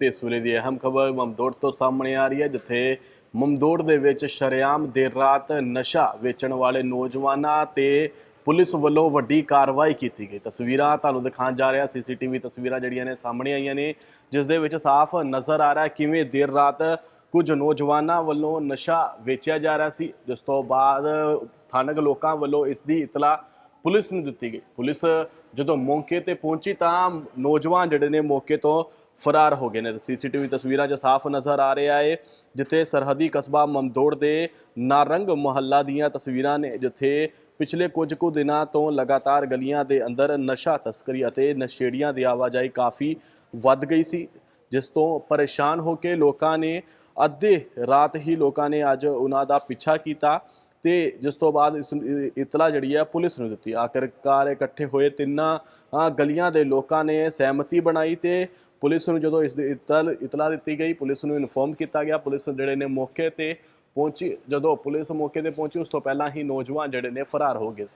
ਤੇ ਇਸ ਵੇਲੇ ਦੀ ਅਹਿਮ ਖਬਰ ਮਮਦੋੜ ਤੋਂ ਸਾਹਮਣੇ ਆ ਰਹੀ ਹੈ, ਜਿੱਥੇ ਮਮਦੋੜ ਦੇ ਵਿੱਚ ਸ਼ਰੇਆਮ ਦੇਰ ਰਾਤ ਨਸ਼ਾ ਵੇਚਣ ਵਾਲੇ ਨੌਜਵਾਨਾਂ ਤੇ ਪੁਲਿਸ ਵੱਲੋਂ ਵੱਡੀ ਕਾਰਵਾਈ ਕੀਤੀ ਗਈ। ਤਸਵੀਰਾਂ ਤੁਹਾਨੂੰ ਦਿਖਾਉਣ ਜਾ ਰਿਹਾ, ਸੀਸੀਟੀਵੀ ਤਸਵੀਰਾਂ ਜਿਹੜੀਆਂ ਨੇ ਸਾਹਮਣੇ ਆਈਆਂ ਨੇ, ਜਿਸ ਦੇ ਵਿੱਚ ਸਾਫ਼ ਨਜ਼ਰ ਆ ਰਿਹਾ ਕਿਵੇਂ ਦੇਰ ਰਾਤ ਕੁਝ ਨੌਜਵਾਨਾਂ ਵੱਲੋਂ ਨਸ਼ਾ ਵੇਚਿਆ ਜਾ ਰਿਹਾ ਸੀ, ਜਿਸ ਤੋਂ ਬਾਅਦ ਸਥਾਨਕ ਲੋਕਾਂ ਵੱਲੋਂ ਇਸ ਦੀ ਇਤਲਾ ਪੁਲਿਸ ਨੂੰ ਦਿੱਤੀ ਗਈ। ਪੁਲਿਸ ਜਦੋਂ ਮੌਕੇ ਤੇ ਪਹੁੰਚੀ ਤਾਂ ਨੌਜਵਾਨ ਜਿਹੜੇ ਨੇ ਮੌਕੇ ਤੋਂ ਫਰਾਰ ਹੋ ਗਏ ਨੇ। ਸੀਸੀਟੀਵੀ ਤਸਵੀਰਾਂ 'ਚ ਸਾਫ਼ ਨਜ਼ਰ ਆ ਰਿਹਾ ਏ, ਜਿੱਥੇ ਸਰਹੱਦੀ ਕਸਬਾ ਮਮਦੋੜ ਦੇ ਨਾਰੰਗ ਮੁਹੱਲਾ ਦੀਆਂ ਤਸਵੀਰਾਂ ਨੇ, ਜਿੱਥੇ ਪਿਛਲੇ ਕੁਝ ਕੁ ਦਿਨਾਂ ਤੋਂ ਲਗਾਤਾਰ ਗਲੀਆਂ ਦੇ ਅੰਦਰ ਨਸ਼ਾ ਤਸਕਰੀ ਅਤੇ ਨਸ਼ੇੜੀਆਂ ਦੀ ਆਵਾਜਾਈ ਕਾਫੀ ਵੱਧ ਗਈ ਸੀ, ਜਿਸ ਤੋਂ ਪਰੇਸ਼ਾਨ ਹੋ ਕੇ ਲੋਕਾਂ ਨੇ ਅੱਧੇ ਰਾਤ ਹੀ ਲੋਕਾਂ ਨੇ ਅੱਜ ਉਹਨਾਂ ਦਾ ਪਿੱਛਾ ਕੀਤਾ। ਤੇ ਜਿਸ ਤੋਂ ਬਾਅਦ ਇਸ ਨੂੰ- ਇਤਲਾ ਜਿਹੜੀ ਹੈ ਪੁਲਿਸ ਨੂੰ ਦਿੱਤੀ। ਆਖਿਰਕਾਰ ਇਕੱਠੇ ਹੋਏ ਤਿੰਨਾਂ ਗਲੀਆਂ ਦੇ ਲੋਕਾਂ ਨੇ ਸਹਿਮਤੀ ਬਣਾਈ ਤੇ ਪੁਲਿਸ ਨੂੰ ਜਦੋਂ ਇਸ ਦੀ ਇਤਲ ਇਤਲਾ ਦਿੱਤੀ ਗਈ, ਪੁਲਿਸ ਨੂੰ ਇਨਫੋਰਮ ਕੀਤਾ ਗਿਆ। ਪੁਲਿਸ ਜਿਹੜੇ ਨੇ ਮੌਕੇ ਤੇ ਪਹੁੰਚੀ। ਜਦੋਂ ਪੁਲਿਸ ਮੌਕੇ ਤੇ ਪਹੁੰਚੀ, ਉਸ ਤੋਂ ਪਹਿਲਾਂ ਹੀ ਨੌਜਵਾਨ ਜਿਹੜੇ ਨੇ ਫਰਾਰ ਹੋ ਗਏ ਸੀ।